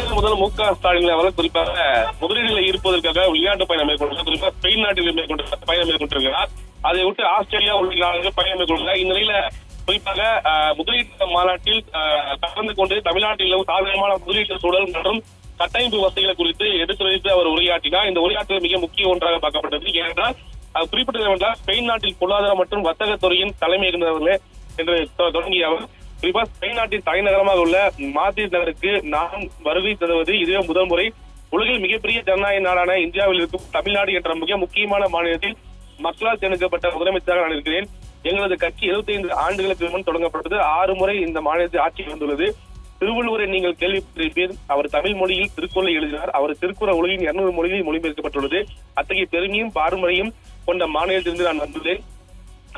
தமிழக முதல் மு க ஸ்டாலின் அவர்கள் குறிப்பாக முதலீடுகளை ஈர்ப்பதற்காக விளையாட்டு பயணம் மேற்கொண்டார். குறிப்பாக ஸ்பெயின் நாட்டில் மேற்கொண்ட பயணம் மேற்கொண்டிருக்கிறார். அதை விட்டு ஆஸ்திரேலியா உள்ளிட்ட நாடுகள் பயணம் மேற்கொண்டார் இந்நிலையில குறிப்பாக முதலீட்டு மாநாட்டில் கலந்து கொண்டு தமிழ்நாட்டில் சாதகமான முதலீட்டு சூழல் மற்றும் கட்டமைப்பு வசதிகளை குறித்து எடுத்துரைத்து அவர் உரையாற்றினார். இந்த உரையாற்றல் மிக முக்கிய ஒன்றாக பார்க்கப்பட்டது. ஏனென்றால் அது குறிப்பிட்டது என்றால் ஸ்பெயின் நாட்டில் பொருளாதார மற்றும் வர்த்தக துறையின் தலைமை இருந்தவர்களே என்று தொடங்கிய அவர் குறிப்பா ஸ்பெயின் நாட்டின் தலைநகரமாக உள்ள மாத்ரிட் நகருக்கு நாம் வருகை தருவது இதுவே முதல் முறை. உலகில் மிகப்பெரிய ஜனநாயக நாடான இந்தியாவில் இருக்கும் தமிழ்நாடு என்ற மிக முக்கியமான மாநிலத்தில் மக்களால் தேர்ந்தெடுக்கப்பட்ட முதலமைச்சராக நான் இருக்கிறேன். எங்களது கட்சி 75 ஆண்டுகளுக்கு முன் தொடங்கப்பட்டது. ஆறு முறை இந்த மாநிலத்தில் ஆட்சி வந்துள்ளது. திருவள்ளுவரை நீங்கள் கேள்விப்பட்டிருப்பீர் அவர் தமிழ் மொழியில் திருக்குறளை எழுதினார். அவர் திருக்குறள் உலகின் இருநூறு மொழிகளில் மொழிபெயர்க்கப்பட்டுள்ளது. அத்தகைய பெருமையும் பாரம்பரியம் கொண்ட மாநிலத்திலிருந்து நான் வந்துள்ளேன்.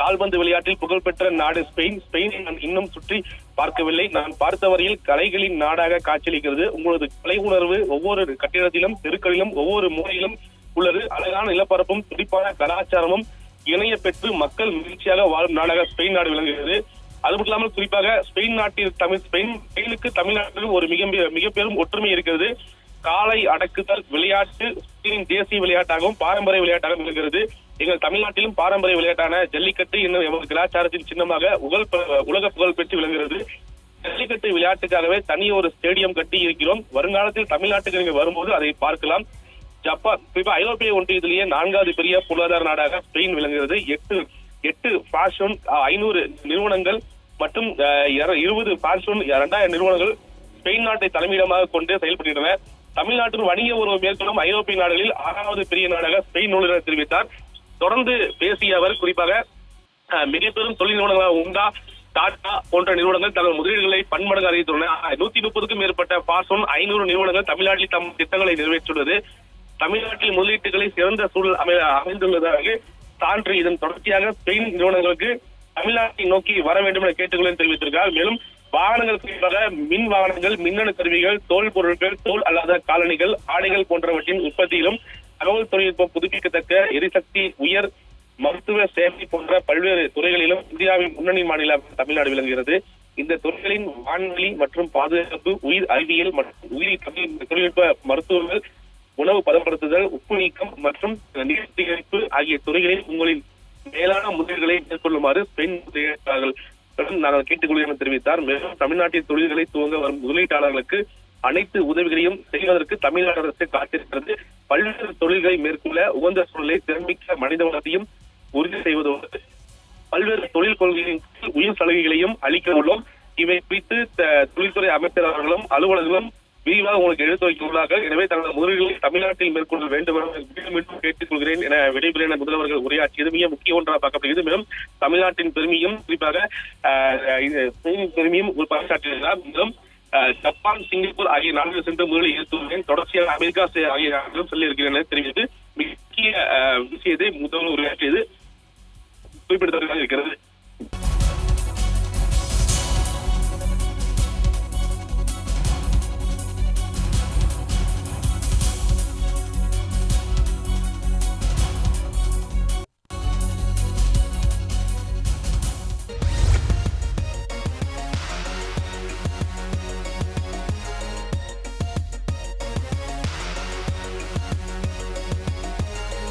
கால்பந்து விளையாட்டில் புகழ்பெற்ற நாடு ஸ்பெயின். ஸ்பெயினை நான் இன்னும் சுற்றி பார்க்கவில்லை. நான் பார்த்த வரையில் கலைகளின் நாடாக காட்சியளிக்கிறது. உங்களது கலை உணர்வு ஒவ்வொரு கட்டிடத்திலும் தெருக்களிலும் ஒவ்வொரு மூலையிலும் உள்ளது. அழகான நிலப்பரப்பும் துடிப்பான கலாச்சாரமும் இணைய பெற்று மக்கள் மகிழ்ச்சியாக வாழும் நாடாக ஸ்பெயின் நாடு விளங்குகிறது. அது மட்டும் இல்லாமல் குறிப்பாக ஸ்பெயின் நாட்டில் தமிழ் ஸ்பெயின் ஸ்பெயினுக்கு தமிழ்நாட்டில் ஒரு மிக மிக பெரும் ஒற்றுமை இருக்கிறது. காலை அடக்குதல் விளையாட்டு ஸ்பெயினின் தேசிய விளையாட்டாகவும் பாரம்பரிய விளையாட்டாகவும் இருக்கிறது. எங்கள் தமிழ்நாட்டிலும் பாரம்பரிய விளையாட்டான ஜல்லிக்கட்டு என்னும் எமது கலாச்சாரத்தின் சின்னமாக உகழ் உலக புகழ் பெற்று விளங்குகிறது. ஜல்லிக்கட்டு விளையாட்டுக்காகவே தனி ஒரு ஸ்டேடியம் கட்டி இருக்கிறோம். வருங்காலத்தில் தமிழ்நாட்டுக்கு நீங்க வரும்போது அதை பார்க்கலாம். ஜப்பான் குறிப்பா ஐரோப்பிய ஒன்றியத்திலேயே நான்காவது பெரிய பொருளாதார நாடாக ஸ்பெயின் விளங்குகிறது. எட்டு எட்டு ஃபேஷன் ஐநூறு நிறுவனங்கள் மற்றும் அஹ், இருபது ஃபேஷன் இரண்டாயிரம் நிறுவனங்கள் ஸ்பெயின் நாட்டை தலைமையிடமாக கொண்டு செயல்படுகின்றன. தமிழ்நாட்டின் வணிக உறவு மேற்கொள்ளும் ஐரோப்பிய நாடுகளில் ஆறாவது பெரிய நாடாக ஸ்பெயின் நூலினர் தெரிவித்தார். தொடர்ந்து பேசிய அவர் குறிப்பாக மிக பெரும் தொழில் நிறுவனங்களாக உண்டா டாடா போன்ற நிறுவனங்கள் தங்கள் முதலீடுகளை பன்மடங்கு அறிவித்துள்ளன நூத்தி முப்பதுக்கும் மேற்பட்ட பாசோன் ஐநூறு நிறுவனங்கள் தமிழ்நாட்டில் தம் திட்டங்களை நிறைவேற்றியுள்ளது. தமிழ்நாட்டில் முதலீட்டுகளை சிறந்த சூழல் அமை அமைந்துள்ளதாக சான்று இதன் தொடர்ச்சியாக ஸ்பெயின் நிறுவனங்களுக்கு தமிழ்நாட்டை நோக்கி வர வேண்டும் என கேட்டுக்கொள்ள தெரிவித்திருக்கிறார். மேலும் வாகனங்களுக்கு மின் வாகனங்கள் மின்னணு கருவிகள் தோல் பொருட்கள் தோல் அல்லாத காலணிகள் ஆடைகள் போன்றவற்றின் உற்பத்தியிலும் தகவல் தொழில்நுட்பம் புதுப்பிக்கத்தக்க எரிசக்தி உயர் மருத்துவ சேவை போன்ற பல்வேறு துறைகளிலும் இந்தியாவின் முன்னணி மாநிலம் தமிழ்நாடு விளங்குகிறது. இந்த துறைகளின் வான்வெளி மற்றும் பாதுகாப்பு உயிர் அறிவியல் மற்றும் உயிரி தொழில்நுட்ப மருத்துவங்கள் உணவு பதப்படுத்துதல் உப்பு நீக்கம் மற்றும் நீர் சுத்திகரிப்பு ஆகிய துறைகளில் உங்களின் மேலான முதல்களை மேற்கொள்ளுமாறு பெண் முதலீட்டாளர்கள் நாங்கள் கேட்டுக்கொள்கிறோம் என தெரிவித்தார். மேலும் தமிழ்நாட்டில் தொழில்களை துவங்க வரும் முதலீட்டாளர்களுக்கு அனைத்து உதவிகளையும் செய்வதற்கு தமிழ்நாடு அரசு காத்திருக்கிறது. பல்வேறு தொழில்களை மேற்கொள்ள உகந்த சூழலை திறமிக்க மனித வளத்தையும் உறுதி செய்வதோடு பல்வேறு தொழில் கொள்கைகளின் உயிர் சலுகைகளையும் அளிக்க உள்ளோம். இவை குறித்து தொழில்துறை அமைச்சர் அவர்களும் அலுவலர்களும் விரிவாக உங்களுக்கு எடுத்து வைத்துள்ளார்கள். எனவே தனது முதலீடுகளை தமிழ்நாட்டில் மேற்கொள்ள வேண்டும் என மீண்டும் மீண்டும் கேட்டுக்கொள்கிறேன் என விடைபெற முதல்வர்கள் உரையாற்றியது மிக முக்கிய ஒன்றாக பார்க்கப்படுகிறது மேலும் தமிழ்நாட்டின் பெருமையும் குறிப்பாக ஆஹ், பெருமையும் ஒரு பறைசாற்றினார் மேலும் ஜப்பான் சிங்கப்பூர் ஆகிய நாடுகள் சென்று முதலில் ஏற்றுள்ளேன் தொடர்ச்சியாக அமெரிக்கா ஆகிய நாடுகளும் செல்ல இருக்கிறேன் என தெரிவித்து முக்கிய விஷயத்தை முதல்வர் உரையாற்றியது குறிப்பிடத்தக்கதாக இருக்கிறது.